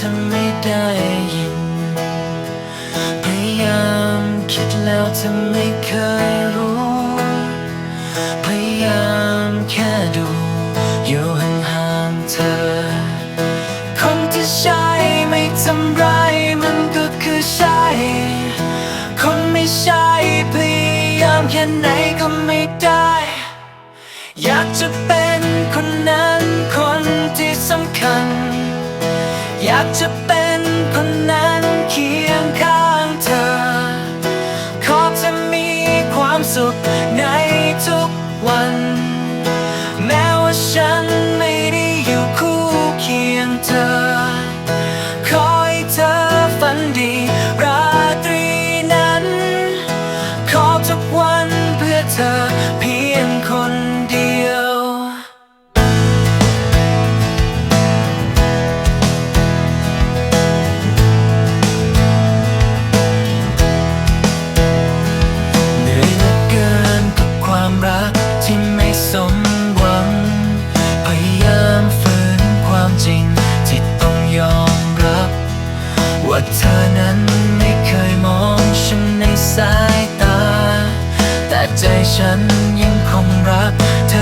ดแล้วเธอไม่ได้ยิน พยายามคิดแล้วเธอไม่เคยรู้ พยายามแค่ดู อยู่ห่างๆเธอ คนที่ใช่ไม่ทำร้ายมันก็คือใช่ คนไม่ใช่พยายามแค่ไหนก็ไม่ได้ อยากจะเป็นคนนั้นคนที่สำคัญ อยากจะเป็นคน ว่าเธอนั้นไม่เคยมองฉันในสายตา แต่ใจฉันยังคงรักเธอ